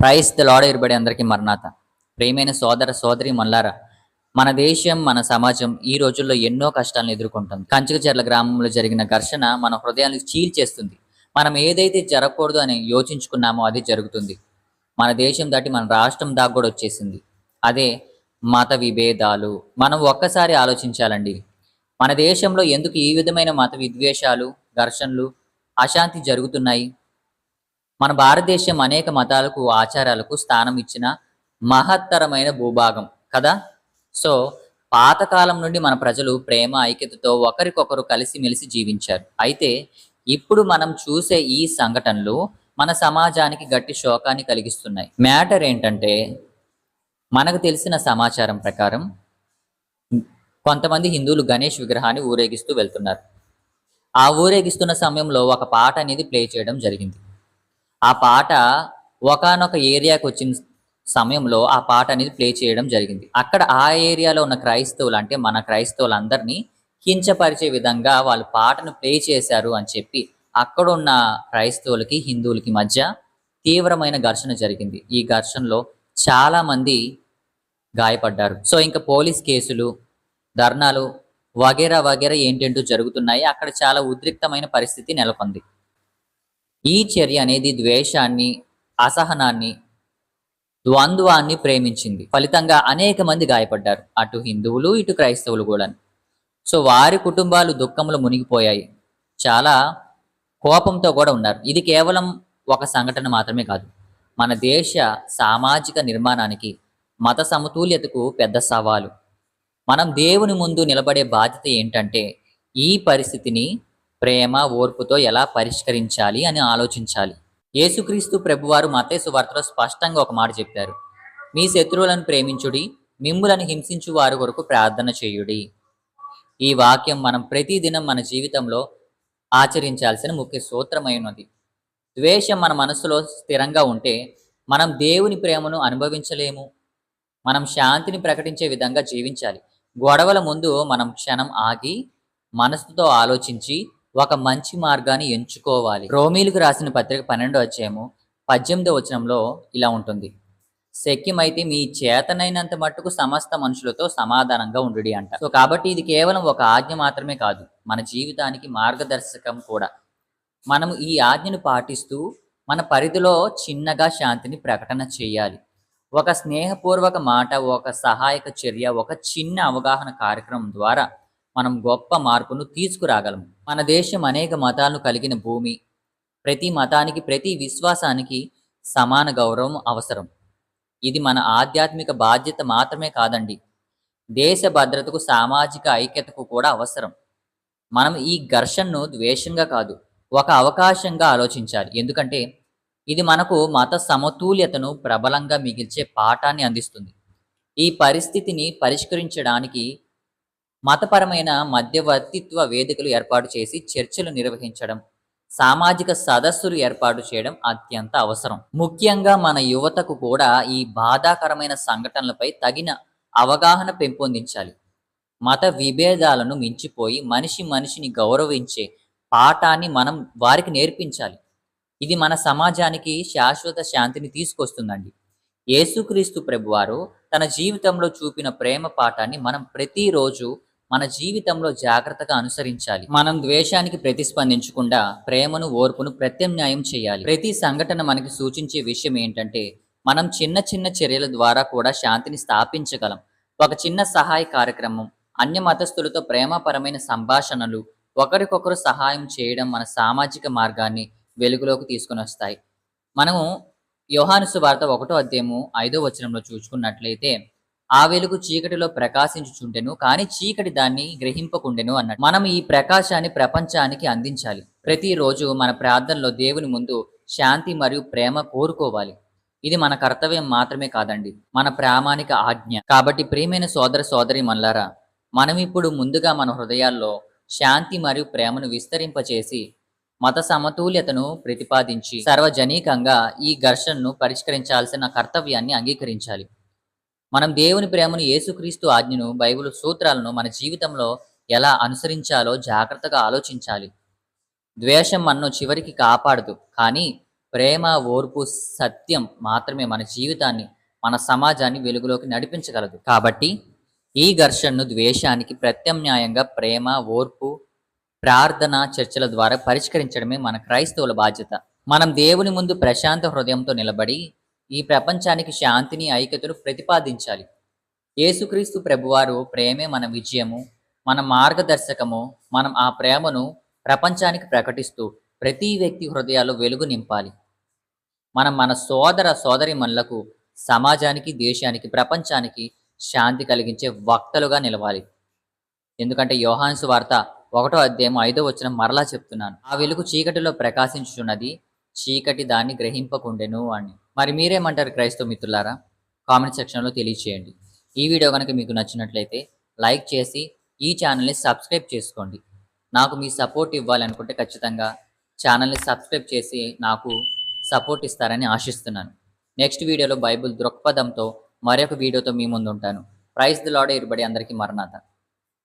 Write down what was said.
Price the lord ఇరుబడి అందరికీ మరణాత. ప్రేమైన సోదర సోదరి మల్లారా మన దేశం మన సమాజం ఈ రోజుల్లో ఎన్నో కష్టాలను ఎదుర్కొంటుంది. కంచుకచర్ల గ్రామంలో జరిగిన ఘర్షణ మన హృదయాన్ని చీల్చేస్తుంది మనం ఏదైతే జరగకూడదు అని యోచించుకున్నామో అది జరుగుతుంది. మన దేశం దాటి మన రాష్ట్రం దాకా కూడా వచ్చేసింది. అదే మత విభేదాలు. మనం ఒక్కసారి ఆలోచించాలండి. మన దేశంలో ఎందుకు ఈ విధమైన మత విద్వేషాలు ఘర్షణలు అశాంతి జరుగుతున్నాయి? మన భారతదేశం అనేక మతాలకు ఆచారాలకు స్థానం ఇచ్చిన మహత్తరమైన భూభాగం కదా? సో పాతకాలం నుండి మన ప్రజలు ప్రేమ ఐక్యతతో ఒకరికొకరు కలిసిమెలిసి జీవించారు. అయితే ఇప్పుడు మనం చూసే ఈ సంఘటనలు మన సమాజానికి గట్టి శోకాన్ని కలిగిస్తున్నాయి. మ్యాటర్ ఏంటంటే మనకు తెలిసిన సమాచారం ప్రకారం కొంతమంది హిందువులు గణేష్ విగ్రహాన్ని ఊరేగిస్తూ వెళ్తున్నారు. ఆ ఊరేగిస్తున్న సమయంలో ఒక పాట అనేది ప్లే చేయడం జరిగింది. ఆ పాట ఒకానొక ఏరియాకి వచ్చిన సమయంలో ఆ పాట అనేది ప్లే చేయడం జరిగింది. అక్కడ ఆ ఏరియాలో ఉన్న క్రైస్తవులు అంటే మన క్రైస్తవులందరినీ కించపరిచే విధంగా వాళ్ళు పాటను ప్లే చేశారు అని చెప్పి అక్కడ ఉన్న క్రైస్తవులకి హిందువులకి మధ్య తీవ్రమైన ఘర్షణ జరిగింది. ఈ ఘర్షణలో చాలా మంది గాయపడ్డారు. సో ఇంకా పోలీస్ కేసులు ధర్నాలు వగేరా వగేరా ఏంటంటూ జరుగుతున్నాయి. అక్కడ చాలా ఉద్రిక్తమైన పరిస్థితి నెలకొంది. ఈ చర్య అనేది ద్వేషాన్ని అసహనాన్ని ద్వంద్వాన్ని ప్రేమించింది. ఫలితంగా అనేక మంది గాయపడ్డారు. అటు హిందువులు ఇటు క్రైస్తవులు కూడా. సో వారి కుటుంబాలు దుఃఖంలో మునిగిపోయాయి. చాలా కోపంతో కూడా ఉన్నారు. ఇది కేవలం ఒక సంఘటన మాత్రమే కాదు. మన దేశ సామాజిక నిర్మాణానికి మత సమతుల్యతకు పెద్ద సవాలు. మనం దేవుని ముందు నిలబడే బాధ్యత ఏంటంటే ఈ పరిస్థితిని ప్రేమ ఓర్పుతో ఎలా పరిష్కరించాలి అని ఆలోచించాలి. యేసుక్రీస్తు ప్రభువారు మతేసు వార్తలో స్పష్టంగా ఒక మాట చెప్పారు. మీ శత్రువులను ప్రేమించుడి మిమ్ములను హింసించు వారి కొరకు ప్రార్థన చేయుడి. ఈ వాక్యం మనం ప్రతిదినం మన జీవితంలో ఆచరించాల్సిన ముఖ్య సూత్రమైనది. ద్వేషం మన మనసులో స్థిరంగా ఉంటే మనం దేవుని ప్రేమను అనుభవించలేము. మనం శాంతిని ప్రకటించే విధంగా జీవించాలి. గొడవల ముందు మనం క్షణం ఆగి మనసుతో ఆలోచించి ఒక మంచి మార్గాన్ని ఎంచుకోవాలి. రోమీలకు రాసిన పత్రిక పన్నెండో అధ్యాయము పద్దెనిమిదో వచనంలో ఇలా ఉంటుంది. శక్యమైతే మీ చేతనైనంత మట్టుకు సమస్త మనుషులతో సమాధానంగా ఉండుడి అంట. సో కాబట్టి ఇది కేవలం ఒక ఆజ్ఞ మాత్రమే కాదు. మన జీవితానికి మార్గదర్శకం కూడా. మనం ఈ ఆజ్ఞను పాటిస్తూ మన పరిధిలో చిన్నగా శాంతిని ప్రకటన చేయాలి. ఒక స్నేహపూర్వక మాట ఒక సహాయక చర్య ఒక చిన్న అవగాహన కార్యక్రమం ద్వారా మనం గొప్ప మార్పును తీసుకురాగలము. మన దేశం అనేక మతాలను కలిగిన భూమి. ప్రతి మతానికి ప్రతి విశ్వాసానికి సమాన గౌరవం అవసరం. ఇది మన ఆధ్యాత్మిక బాధ్యత మాత్రమే కాదండి. దేశ భద్రతకు సామాజిక ఐక్యతకు కూడా అవసరం. మనం ఈ ఘర్షణను ద్వేషంగా కాదు ఒక అవకాశంగా ఆలోచించాలి. ఎందుకంటే ఇది మనకు మత సమతుల్యతను ప్రబలంగా మిగిల్చే పాఠాన్ని అందిస్తుంది. ఈ పరిస్థితిని పరిష్కరించడానికి మతపరమైన మధ్యవర్తిత్వ వేదికలు ఏర్పాటు చేసి చర్చలు నిర్వహించడం సామాజిక సదస్సులు ఏర్పాటు చేయడం అత్యంత అవసరం. ముఖ్యంగా మన యువతకు కూడా ఈ బాధాకరమైన సంఘటనలపై తగిన అవగాహన పెంపొందించాలి. మత విభేదాలను మించిపోయి మనిషి మనిషిని గౌరవించే పాఠాన్ని మనం వారికి నేర్పించాలి. ఇది మన సమాజానికి శాశ్వత శాంతిని తీసుకొస్తుందండి. యేసుక్రీస్తు ప్రభువారు తన జీవితంలో చూపిన ప్రేమ పాఠాన్ని మనం ప్రతిరోజు మన జీవితంలో జాగ్రత్తగా అనుసరించాలి. మనం ద్వేషానికి ప్రతిస్పందించకుండా ప్రేమను ఓర్పును ప్రత్యామ్నాయం చేయాలి. ప్రతి సంఘటన మనకి సూచించే విషయం ఏంటంటే మనం చిన్న చిన్న చర్యల ద్వారా కూడా శాంతిని స్థాపించగలం. ఒక చిన్న సహాయ కార్యక్రమం అన్య మతస్థులతో ప్రేమపరమైన సంభాషణలు ఒకరికొకరు సహాయం చేయడం మన సామాజిక మార్గాన్ని వెలుగులోకి తీసుకొని వస్తాయి. మనము యోహానుసు వార్త ఒకటో అధ్యాయము ఐదో వచనంలో చూసుకున్నట్లయితే ఆ వెలుగు చీకటిలో ప్రకాశించుచుండెను కానీ చీకటి దాన్ని గ్రహింపకుండెను అన్నట్టు. మనం ఈ ప్రకాశాన్ని ప్రపంచానికి అందించాలి. ప్రతిరోజు మన ప్రార్థనలో దేవుని ముందు శాంతి మరియు ప్రేమ కోరుకోవాలి. ఇది మన కర్తవ్యం మాత్రమే కాదండి. మన ప్రామాణిక ఆజ్ఞ. కాబట్టి ప్రియమైన సోదర సోదరి మల్లారా మనం ఇప్పుడు ముందుగా మన హృదయాల్లో శాంతి మరియు ప్రేమను విస్తరింపచేసి మత సమతుల్యతను ప్రతిపాదించి సర్వజనీకంగా ఈ ఘర్షణను పరిష్కరించాల్సిన కర్తవ్యాన్ని అంగీకరించాలి. మనం దేవుని ప్రేమను యేసుక్రీస్తు ఆజ్ఞను బైబిల్ సూత్రాలను మన జీవితంలో ఎలా అనుసరించాలో జాగ్రత్తగా ఆలోచించాలి. ద్వేషం మనను చివరికి కాపాడదు. కానీ ప్రేమ ఓర్పు సత్యం మాత్రమే మన జీవితాన్ని మన సమాజాన్ని వెలుగులోకి నడిపించగలదు. కాబట్టి ఈ ఘర్షణను ద్వేషానికి ప్రత్యామ్నాయంగా ప్రేమ ఓర్పు ప్రార్థన చర్చల ద్వారా పరిష్కరించడమే మన క్రైస్తవుల బాధ్యత. మనం దేవుని ముందు ప్రశాంత హృదయంతో నిలబడి ఈ ప్రపంచానికి శాంతిని ఐక్యతను ప్రతిపాదించాలి. యేసుక్రీస్తు ప్రభువారు ప్రేమే మన విజయము మన మార్గదర్శకము మనం ఆ ప్రేమను ప్రపంచానికి ప్రకటిస్తూ ప్రతి వ్యక్తి హృదయాల్లో వెలుగు నింపాలి. మనం మన సోదర సోదరిమణులకు సమాజానికి దేశానికి ప్రపంచానికి శాంతి కలిగించే వక్తలుగా నిలవాలి. ఎందుకంటే యోహాన్సు వార్త ఒకటో అధ్యాయం ఐదో వచ్చిన మరలా చెప్తున్నాను. ఆ వెలుగు చీకటిలో ప్రకాశించుచున్నది చీకటి దాన్ని గ్రహింపకుండెను అని. మరి మీరేమంటారు క్రైస్తవ మిత్రులారా? కామెంట్ సెక్షన్లో తెలియచేయండి. ఈ వీడియో కనుక మీకు నచ్చినట్లయితే లైక్ చేసి ఈ ఛానల్ని సబ్స్క్రైబ్ చేసుకోండి. నాకు మీ సపోర్ట్ ఇవ్వాలనుకుంటే ఖచ్చితంగా ఛానల్ని సబ్స్క్రైబ్ చేసి నాకు సపోర్ట్ ఇస్తారని ఆశిస్తున్నాను. నెక్స్ట్ వీడియోలో బైబిల్ దృక్పథంతో మరొక వీడియోతో మీ ముందు ఉంటాను ప్రైజ్ ది లాడ్ ఇరుబడి అందరికీ మరణాత.